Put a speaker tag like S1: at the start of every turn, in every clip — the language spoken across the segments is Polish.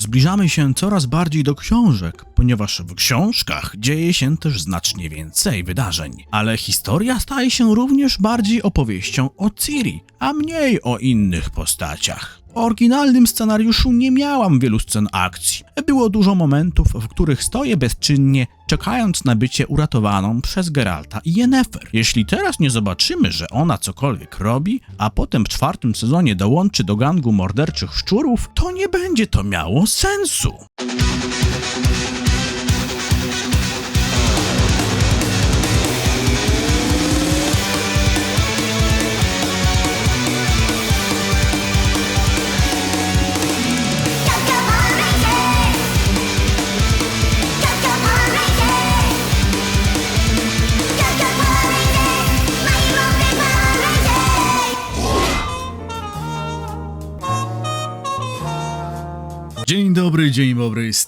S1: zbliżamy się coraz bardziej do książek, ponieważ w książkach dzieje się też znacznie więcej wydarzeń. Ale historia staje się również bardziej opowieścią o Ciri, a mniej o innych postaciach. W oryginalnym scenariuszu nie miałam wielu scen akcji. Było dużo momentów, w których stoję bezczynnie, czekając na bycie uratowaną przez Geralta i Yennefer. Jeśli teraz nie zobaczymy, że ona cokolwiek robi, a potem w czwartym sezonie dołączy do gangu morderczych szczurów, to nie będzie to miało sensu.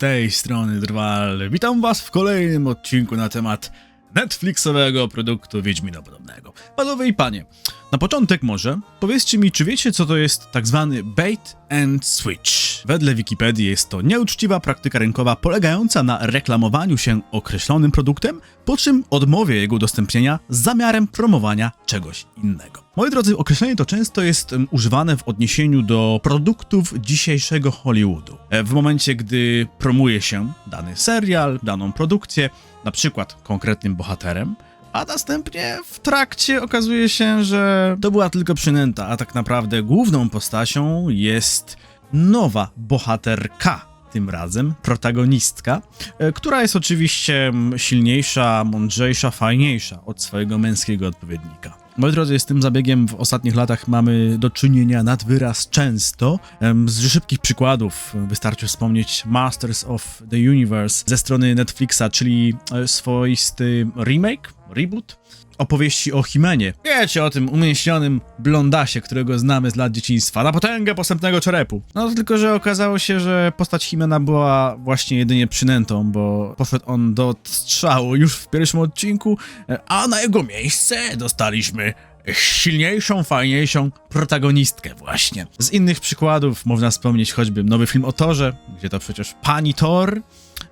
S1: Tej strony Drwal. Witam was w kolejnym odcinku na temat Netflixowego produktu Wiedźminopodobnego. Panowie i panie, na początek może powiedzcie mi, czy wiecie co to jest tak zwany bait and switch? Wedle Wikipedii jest to nieuczciwa praktyka rynkowa polegająca na reklamowaniu się określonym produktem, po czym odmowie jego udostępnienia z zamiarem promowania czegoś innego. Moi drodzy, określenie to często jest używane w odniesieniu do produktów dzisiejszego Hollywoodu. E, W momencie, gdy promuje się dany serial, daną produkcję, na przykład konkretnym bohaterem, a następnie w trakcie okazuje się, że to była tylko przynęta, a tak naprawdę główną postacią jest nowa bohaterka. Tym razem protagonistka, e, która jest oczywiście silniejsza, mądrzejsza, fajniejsza od swojego męskiego odpowiednika. Moi drodzy, z tym zabiegiem w ostatnich latach mamy do czynienia nad wyraz często. Z szybkich przykładów wystarczy wspomnieć Masters of the Universe ze strony Netflixa, czyli e, swoisty remake, reboot opowieści o Himenie. Wiecie o tym umieśnionym blondasie, którego znamy z lat dzieciństwa, na potęgę postępnego czerepu. No tylko, że okazało się, że postać Himena była właśnie jedynie przynętą, bo poszedł on do strzału już w pierwszym odcinku, a na jego miejsce dostaliśmy silniejszą, fajniejszą protagonistkę właśnie. Z innych przykładów można wspomnieć choćby nowy film o Torze, gdzie to przecież pani Thor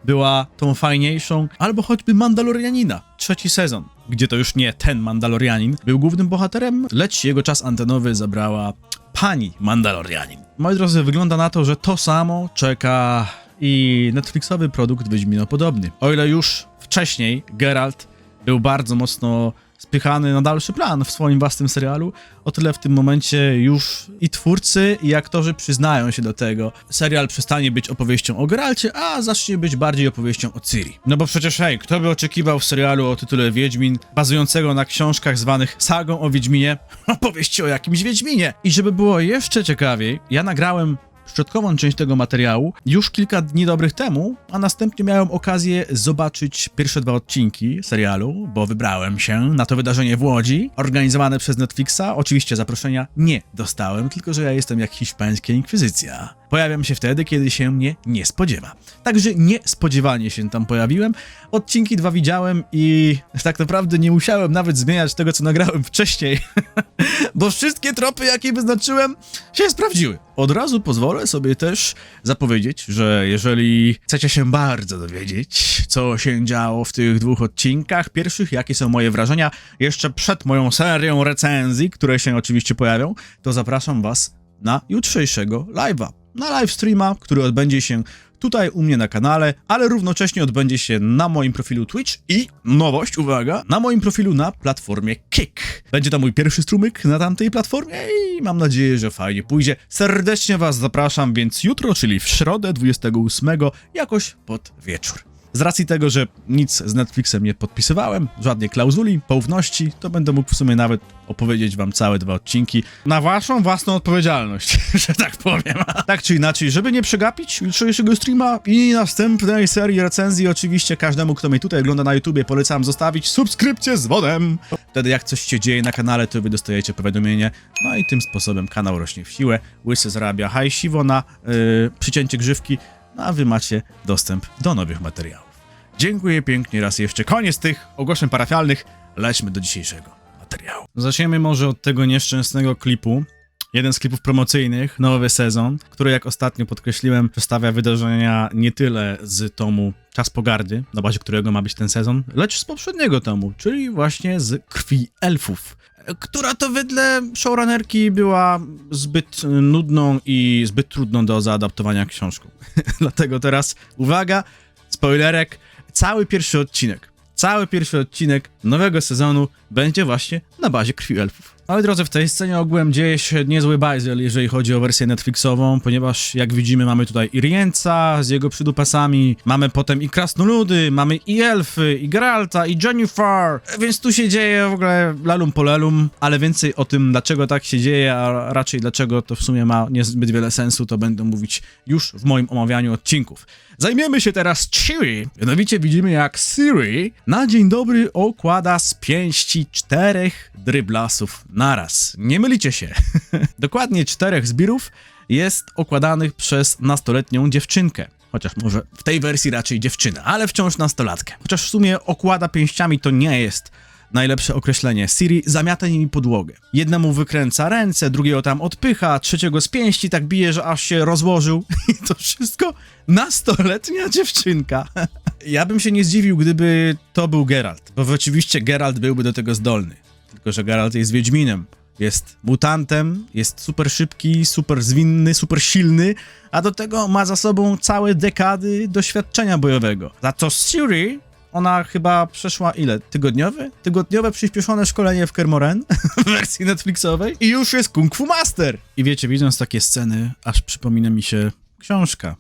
S1: była tą fajniejszą, albo choćby Mandalorianina, trzeci sezon, gdzie to już nie ten Mandalorianin był głównym bohaterem, lecz jego czas antenowy zabrała pani Mandalorianin. Moi drodzy, wygląda na to, że to samo czeka i Netflixowy produkt Wiedźminopodobny. O ile już wcześniej Geralt był bardzo mocno spychany na dalszy plan w swoim własnym serialu, o tyle w tym momencie już i twórcy, i aktorzy przyznają się do tego. Serial przestanie być opowieścią o Geralcie, a zacznie być bardziej opowieścią o Ciri. No bo przecież hej, kto by oczekiwał w serialu o tytule Wiedźmin, bazującego na książkach zwanych sagą o Wiedźminie, opowieści o jakimś Wiedźminie. I żeby było jeszcze ciekawiej, ja nagrałem środkową część tego materiału już kilka dni dobrych temu, a następnie miałem okazję zobaczyć pierwsze dwa odcinki serialu, bo wybrałem się na to wydarzenie w Łodzi, organizowane przez Netflixa. Oczywiście zaproszenia nie dostałem, tylko że ja jestem jak hiszpańska inkwizycja. Pojawiam się wtedy, kiedy się mnie nie spodziewa. Także niespodziewanie się tam pojawiłem. Odcinki dwa widziałem i tak naprawdę nie musiałem nawet zmieniać tego, co nagrałem wcześniej, bo wszystkie tropy, jakie wyznaczyłem, się sprawdziły. Od razu pozwolę sobie też zapowiedzieć, że jeżeli chcecie się bardzo dowiedzieć, co się działo w tych dwóch odcinkach pierwszych, jakie są moje wrażenia, jeszcze przed moją serią recenzji, które się oczywiście pojawią, to zapraszam Was na jutrzejszego live'a. Na live streama, który odbędzie się tutaj u mnie na kanale, ale równocześnie odbędzie się na moim profilu Twitch i nowość, uwaga, na moim profilu na platformie Kick. Będzie to mój pierwszy strumyk na tamtej platformie i mam nadzieję, że fajnie pójdzie. Serdecznie Was zapraszam, więc jutro, czyli w środę 28, jakoś pod wieczór. Z racji tego, że nic z Netflixem nie podpisywałem, żadnej klauzuli, poufności, to będę mógł w sumie nawet opowiedzieć wam całe dwa odcinki na waszą własną odpowiedzialność, że tak powiem. tak czy inaczej, żeby nie przegapić jutrzejszego streama i następnej serii recenzji, oczywiście każdemu, kto mnie tutaj ogląda na YouTubie, polecam zostawić subskrypcję z wodem. Wtedy jak coś się dzieje na kanale, to wy dostajecie powiadomienie, no i tym sposobem kanał rośnie w siłę, Łysy zarabia hajsiwo na yy, przycięcie grzywki, a wy macie dostęp do nowych materiałów. Dziękuję pięknie raz jeszcze. Koniec tych ogłoszeń parafialnych. Lećmy do dzisiejszego materiału. Zaczniemy może od tego nieszczęsnego klipu, jeden z klipów promocyjnych, nowy sezon, który jak ostatnio podkreśliłem, przedstawia wydarzenia nie tyle z tomu Czas Pogardy, na bazie którego ma być ten sezon, lecz z poprzedniego tomu, czyli właśnie z Krwi Elfów, która to wedle showrunnerki była zbyt nudną i zbyt trudną do zaadaptowania książką. Dlatego teraz, uwaga, spoilerek, cały pierwszy odcinek, cały pierwszy odcinek nowego sezonu będzie właśnie na bazie Krwi Elfów. Ale drodzy, w tej scenie ogółem dzieje się niezły bajzel, jeżeli chodzi o wersję Netflixową, ponieważ jak widzimy mamy tutaj i Rienca z jego przydupasami, mamy potem i Krasnoludy, mamy i Elfy, i Geralta, i Jennifer, więc tu się dzieje w ogóle lalum polelum, ale więcej o tym, dlaczego tak się dzieje, a raczej dlaczego to w sumie ma niezbyt wiele sensu, to będę mówić już w moim omawianiu odcinków. Zajmiemy się teraz Ciri. Mianowicie widzimy jak Siri na dzień dobry okłada z pięści czterech dryblasów naraz. Nie mylicie się. Dokładnie czterech zbirów jest okładanych przez nastoletnią dziewczynkę. Chociaż może w tej wersji raczej dziewczynę, ale wciąż nastolatkę. Chociaż w sumie okłada pięściami to nie jest najlepsze określenie. Siri zamiata nimi podłogę. Jednemu wykręca ręce, drugiego tam odpycha, trzeciego z pięści tak bije, że aż się rozłożył. I to wszystko nastoletnia dziewczynka. Ja bym się nie zdziwił, gdyby to był Geralt, bo oczywiście Geralt byłby do tego zdolny. Tylko, że Geralt jest Wiedźminem. Jest mutantem, jest super szybki, super zwinny, super silny, a do tego ma za sobą całe dekady doświadczenia bojowego. Za to Siri ona chyba przeszła ile? Tygodniowe? Tygodniowe przyspieszone szkolenie w Kermoren w wersji Netflixowej i już jest Kung Fu Master! I wiecie, widząc takie sceny, aż przypomina mi się książka,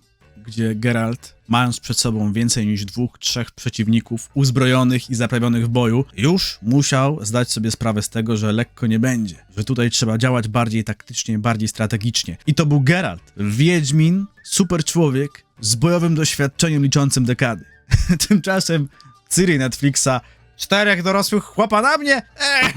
S1: gdzie Geralt, mając przed sobą więcej niż dwóch, trzech przeciwników uzbrojonych i zaprawionych w boju, już musiał zdać sobie sprawę z tego, że lekko nie będzie, że tutaj trzeba działać bardziej taktycznie, bardziej strategicznie. I to był Geralt, Wiedźmin, super człowiek z bojowym doświadczeniem liczącym dekady. Tymczasem Ciri Netflixa, czterech dorosłych chłopa na mnie? Ech,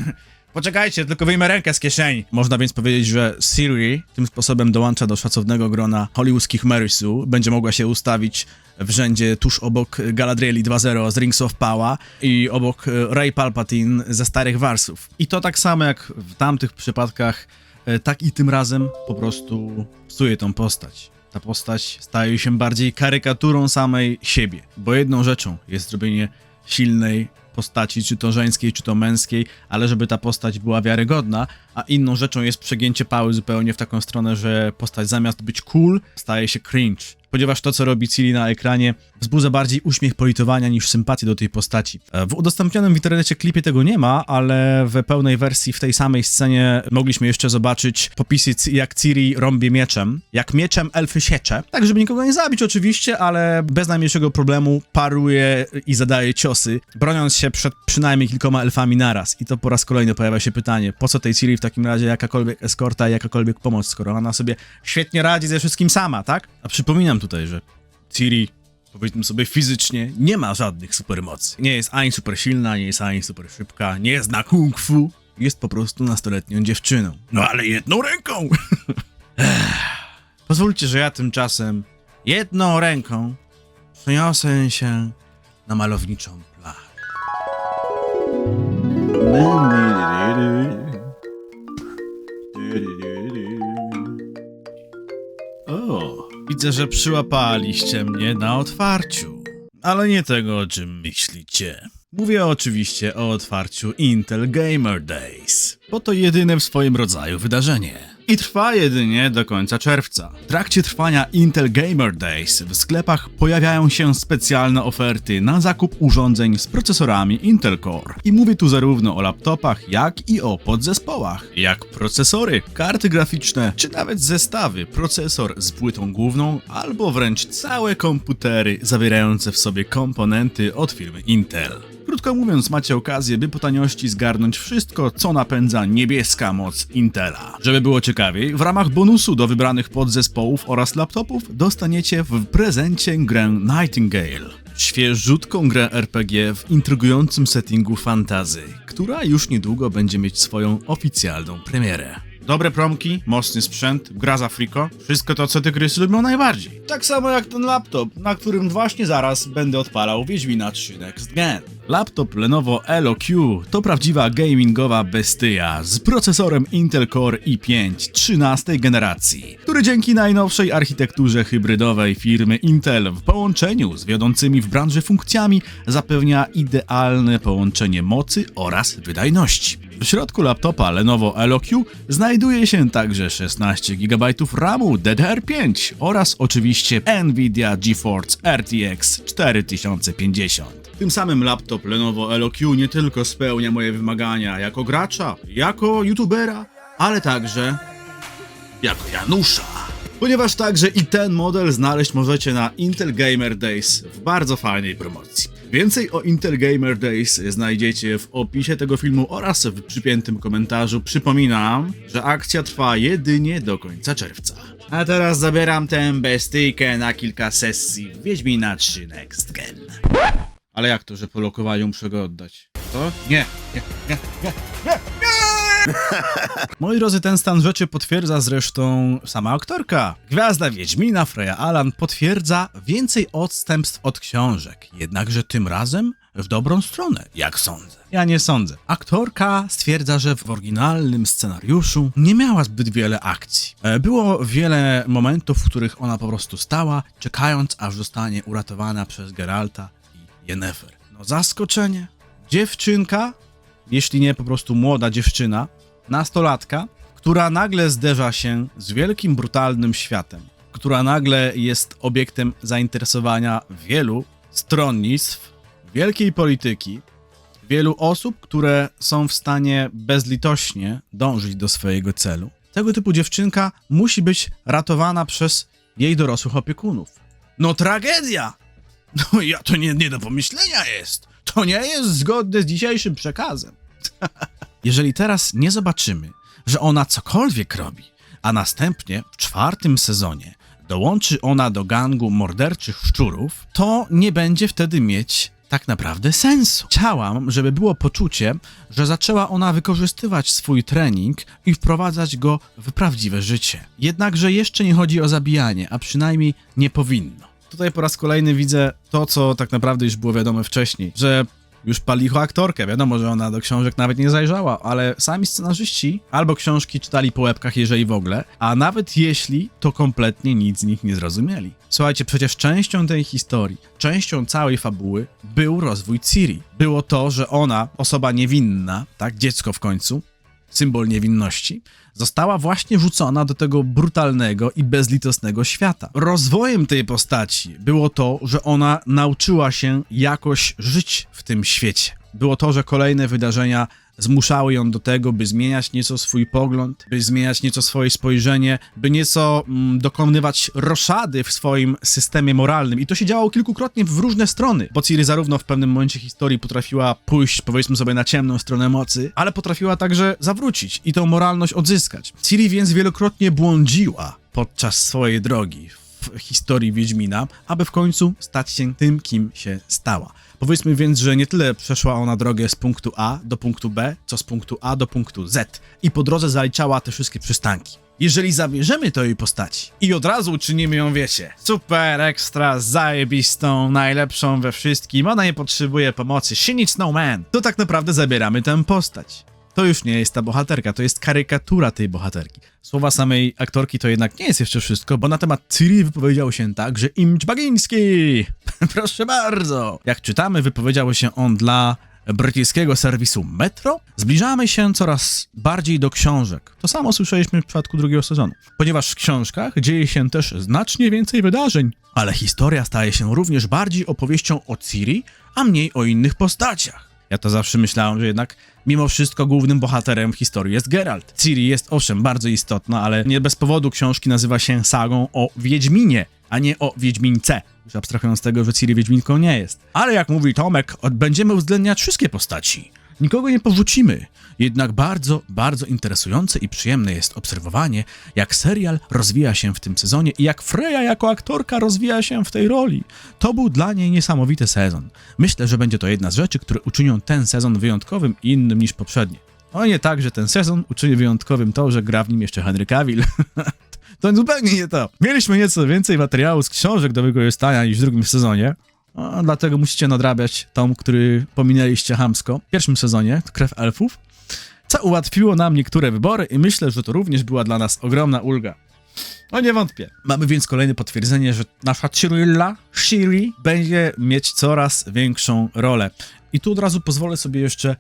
S1: poczekajcie, tylko wyjmę rękę z kieszeni. Można więc powiedzieć, że Siri tym sposobem dołącza do szacownego grona hollywoodzkich Mary Sue. Będzie mogła się ustawić w rzędzie tuż obok Galadrieli 2.0 z Rings of Power i obok e, Rey Palpatine ze Starych Warsów. I to tak samo jak w tamtych przypadkach, e, tak i tym razem po prostu psuje tą postać ta postać staje się bardziej karykaturą samej siebie. Bo jedną rzeczą jest zrobienie silnej postaci, czy to żeńskiej, czy to męskiej, ale żeby ta postać była wiarygodna, a inną rzeczą jest przegięcie pały zupełnie w taką stronę, że postać zamiast być cool, staje się cringe. Ponieważ to, co robi Ciri na ekranie, wzbudza bardziej uśmiech politowania niż sympatię do tej postaci. E, W udostępnionym w internecie klipie tego nie ma, ale w pełnej wersji w tej samej scenie mogliśmy jeszcze zobaczyć popisy, jak Ciri rąbie mieczem, jak mieczem elfy siecze, tak żeby nikogo nie zabić oczywiście, ale bez najmniejszego problemu paruje i zadaje ciosy, broniąc się przed przynajmniej kilkoma elfami naraz. I to po raz kolejny pojawia się pytanie, po co tej Ciri w takim razie jakakolwiek eskorta i jakakolwiek pomoc, skoro ona sobie świetnie radzi ze wszystkim sama, tak? A przypominam tutaj, że Ciri, powiedzmy sobie fizycznie, nie ma żadnych supermocy. Nie jest ani super silna, nie jest ani super szybka, nie zna kung fu. Jest po prostu nastoletnią dziewczyną. No ale jedną ręką! Pozwólcie, że ja tymczasem jedną ręką przeniosę się na malowniczą plachę. Widzę, że przyłapaliście mnie na otwarciu. Ale nie tego, o czym myślicie. Mówię oczywiście o otwarciu Intel Gamer Days, bo to jedyne w swoim rodzaju wydarzenie. I trwa jedynie do końca czerwca. W trakcie trwania Intel Gamer Days w sklepach pojawiają się specjalne oferty na zakup urządzeń z procesorami Intel Core. I mówię tu zarówno o laptopach, jak i o podzespołach, jak procesory, karty graficzne, czy nawet zestawy, procesor z płytą główną, albo wręcz całe komputery zawierające w sobie komponenty od firmy Intel. Krótko mówiąc, macie okazję, by po taniości zgarnąć wszystko, co napędza niebieska moc Intela. Żeby było ciekawiej, w ramach bonusu do wybranych podzespołów oraz laptopów dostaniecie w prezencie grę Nightingale. Świeżutką grę RPG w intrygującym settingu fantazy, która już niedługo będzie mieć swoją oficjalną premierę. Dobre promki, mocny sprzęt, gra za friko, wszystko to, co tygrysy lubią najbardziej. Tak samo jak ten laptop, na którym właśnie zaraz będę odpalał Wiedźmina 3 Next Gen. Laptop Lenovo Elo Q to prawdziwa gamingowa bestia z procesorem Intel Core i5 13 generacji, który dzięki najnowszej architekturze hybrydowej firmy Intel w połączeniu z wiodącymi w branży funkcjami zapewnia idealne połączenie mocy oraz wydajności. W środku laptopa Lenovo Elo Q znajduje się także 16 GB RAMu DDR5 oraz oczywiście Nvidia GeForce RTX 4050. Tym samym laptop Lenovo Elo Q nie tylko spełnia moje wymagania jako gracza, jako youtubera, ale także jako Janusza. Ponieważ także i ten model znaleźć możecie na Intel Gamer Days w bardzo fajnej promocji. Więcej o Intel Gamer Days znajdziecie w opisie tego filmu oraz w przypiętym komentarzu. Przypominam, że akcja trwa jedynie do końca czerwca. A teraz zabieram tę bestyjkę na kilka sesji w Wiedźmina 3 Next Gen. Ale jak to, że po lokowaniu muszę go oddać? To? Nie, nie, nie, nie, nie! Moi drodzy, ten stan rzeczy potwierdza zresztą sama aktorka. Gwiazda Wiedźmina Freya Alan potwierdza więcej odstępstw od książek, jednakże tym razem w dobrą stronę, jak sądzę. Ja nie sądzę. Aktorka stwierdza, że w oryginalnym scenariuszu nie miała zbyt wiele akcji. E, Było wiele momentów, w których ona po prostu stała, czekając, aż zostanie uratowana przez Geralta i Yennefer. No zaskoczenie. Dziewczynka, jeśli nie po prostu młoda dziewczyna, nastolatka, która nagle zderza się z wielkim, brutalnym światem, która nagle jest obiektem zainteresowania wielu stronnictw, wielkiej polityki, wielu osób, które są w stanie bezlitośnie dążyć do swojego celu. Tego typu dziewczynka musi być ratowana przez jej dorosłych opiekunów. No tragedia! No ja to nie, nie do pomyślenia jest. To nie jest zgodne z dzisiejszym przekazem. Jeżeli teraz nie zobaczymy, że ona cokolwiek robi, a następnie w czwartym sezonie dołączy ona do gangu morderczych szczurów, to nie będzie wtedy mieć tak naprawdę sensu. Chciałam, żeby było poczucie, że zaczęła ona wykorzystywać swój trening i wprowadzać go w prawdziwe życie. Jednakże jeszcze nie chodzi o zabijanie, a przynajmniej nie powinno. Tutaj po raz kolejny widzę to, co tak naprawdę już było wiadome wcześniej, że już palicho aktorkę. Wiadomo, że ona do książek nawet nie zajrzała, ale sami scenarzyści albo książki czytali po łebkach, jeżeli w ogóle, a nawet jeśli, to kompletnie nic z nich nie zrozumieli. Słuchajcie, przecież częścią tej historii, częścią całej fabuły był rozwój Ciri. Było to, że ona, osoba niewinna, tak, dziecko w końcu, symbol niewinności, została właśnie rzucona do tego brutalnego i bezlitosnego świata. Rozwojem tej postaci było to, że ona nauczyła się jakoś żyć w tym świecie. Było to, że kolejne wydarzenia zmuszały ją do tego, by zmieniać nieco swój pogląd, by zmieniać nieco swoje spojrzenie, by nieco mm, dokonywać roszady w swoim systemie moralnym. I to się działo kilkukrotnie w różne strony, bo Ciri zarówno w pewnym momencie historii potrafiła pójść, powiedzmy sobie, na ciemną stronę mocy, ale potrafiła także zawrócić i tą moralność odzyskać. Ciri więc wielokrotnie błądziła podczas swojej drogi historii Wiedźmina, aby w końcu stać się tym, kim się stała. Powiedzmy więc, że nie tyle przeszła ona drogę z punktu A do punktu B, co z punktu A do punktu Z i po drodze zaliczała te wszystkie przystanki. Jeżeli zabierzemy to jej postaci i od razu uczynimy ją, wiecie, super, ekstra, zajebistą, najlepszą we wszystkim, ona nie potrzebuje pomocy, she needs no man, to tak naprawdę zabieramy tę postać. To już nie jest ta bohaterka, to jest karykatura tej bohaterki. Słowa samej aktorki to jednak nie jest jeszcze wszystko, bo na temat Ciri wypowiedział się także Imć Bagiński. Proszę bardzo. Jak czytamy, wypowiedział się on dla brytyjskiego serwisu Metro. Zbliżamy się coraz bardziej do książek. To samo słyszeliśmy w przypadku drugiego sezonu. Ponieważ w książkach dzieje się też znacznie więcej wydarzeń, ale historia staje się również bardziej opowieścią o Ciri, a mniej o innych postaciach. Ja to zawsze myślałem, że jednak mimo wszystko głównym bohaterem w historii jest Geralt. Ciri jest owszem bardzo istotna, ale nie bez powodu książki nazywa się sagą o Wiedźminie, a nie o Wiedźmince. Już abstrahując z tego, że Ciri Wiedźminką nie jest. Ale jak mówi Tomek, będziemy uwzględniać wszystkie postaci. Nikogo nie powrócimy. Jednak bardzo, bardzo interesujące i przyjemne jest obserwowanie, jak serial rozwija się w tym sezonie i jak Freya jako aktorka rozwija się w tej roli. To był dla niej niesamowity sezon. Myślę, że będzie to jedna z rzeczy, które uczynią ten sezon wyjątkowym i innym niż poprzednie. O nie tak, że ten sezon uczyni wyjątkowym to, że gra w nim jeszcze Henry Cavill. to zupełnie nie to. Mieliśmy nieco więcej materiału z książek do wykorzystania niż w drugim sezonie. A dlatego musicie nadrabiać tom, który pominęliście hamsko w pierwszym sezonie, Krew Elfów, co ułatwiło nam niektóre wybory i myślę, że to również była dla nas ogromna ulga. No nie wątpię. Mamy więc kolejne potwierdzenie, że nasza Cyrilla, Shiri, będzie mieć coraz większą rolę. I tu od razu pozwolę sobie jeszcze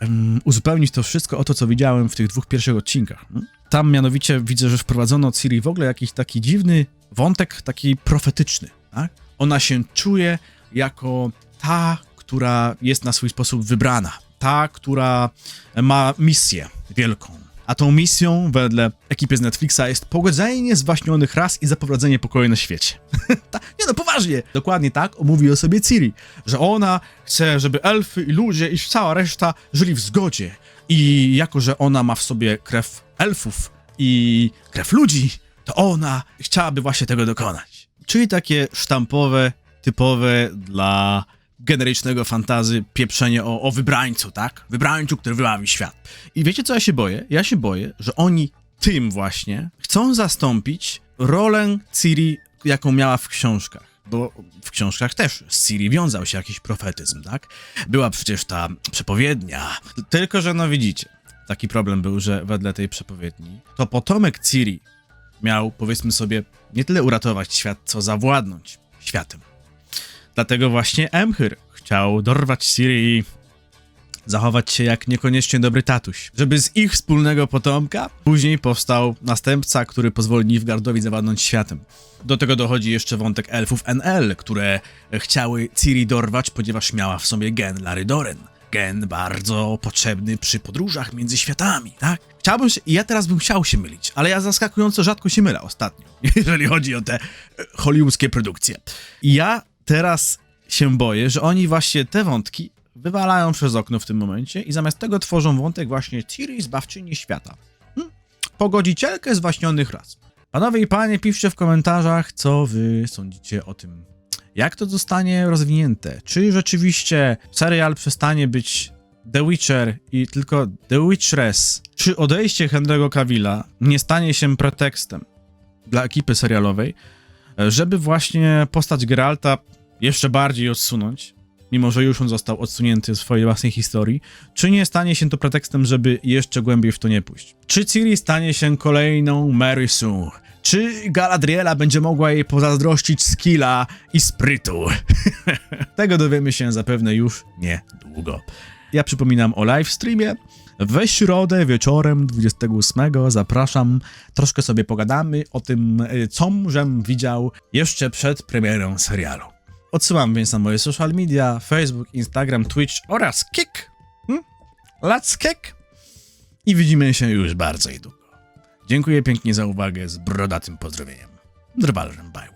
S1: em, uzupełnić to wszystko o to, co widziałem w tych dwóch pierwszych odcinkach. Tam mianowicie widzę, że wprowadzono Ciri w ogóle jakiś taki dziwny wątek, taki profetyczny. Tak? Ona się czuje jako ta, która jest na swój sposób wybrana. Ta, która ma misję wielką. A tą misją, wedle ekipy z Netflixa, jest pogodzenie zwaśnionych ras i zaprowadzenie pokoju na świecie. Nie no, poważnie! Dokładnie tak mówi o sobie Ciri, że ona chce, żeby elfy i ludzie i cała reszta żyli w zgodzie. I jako, że ona ma w sobie krew elfów i krew ludzi, to ona chciałaby właśnie tego dokonać. Czyli takie sztampowe, typowe dla generycznego fantazy pieprzenie o, o wybrańcu, tak? Wybrańcu, który wybawi świat. I wiecie, co ja się boję? Ja się boję, że oni tym właśnie chcą zastąpić rolę Ciri, jaką miała w książkach. Bo w książkach też z Ciri wiązał się jakiś profetyzm, tak? Była przecież ta przepowiednia. Tylko, że no widzicie, taki problem był, że wedle tej przepowiedni to potomek Ciri miał, powiedzmy sobie, nie tyle uratować świat, co zawładnąć światem. Dlatego właśnie Emhyr chciał dorwać Ciri i zachować się jak niekoniecznie dobry tatuś. Żeby z ich wspólnego potomka później powstał następca, który pozwoli Nilfgaardowi zawładnąć światem. Do tego dochodzi jeszcze wątek elfów NL, które chciały Ciri dorwać, ponieważ miała w sobie gen Larydoren. Gen bardzo potrzebny przy podróżach między światami, tak? Chciałbym się, ja teraz bym chciał się mylić, ale ja zaskakująco rzadko się mylę ostatnio, jeżeli chodzi o te e, hollywoodzkie produkcje. Ja teraz się boję, że oni właśnie te wątki wywalają przez okno w tym momencie i zamiast tego tworzą wątek właśnie Ciri zbawczyni świata. Hm? Pogodzicielkę zwaśnionych ras. Panowie i panie, piszcie w komentarzach, co wy sądzicie o tym. Jak to zostanie rozwinięte? Czy rzeczywiście serial przestanie być The Witcher i tylko The Witcheress? Czy odejście Henry'ego Cavilla nie stanie się pretekstem dla ekipy serialowej, żeby właśnie postać Geralta jeszcze bardziej odsunąć, mimo że już on został odsunięty w swojej własnej historii, czy nie stanie się to pretekstem, żeby jeszcze głębiej w to nie pójść? Czy Ciri stanie się kolejną Mary Sue? Czy Galadriela będzie mogła jej pozazdrościć skilla i sprytu? Tego dowiemy się zapewne już niedługo. Ja przypominam o live streamie. We środę wieczorem 28 zapraszam. Troszkę sobie pogadamy o tym, y, co żem widział jeszcze przed premierą serialu. Odsyłam więc na moje social media, Facebook, Instagram, Twitch oraz Kick. Hm? Let's Kick. I widzimy się już bardzo niedługo. Dziękuję pięknie za uwagę z brodatym pozdrowieniem. Drwal Rębajło.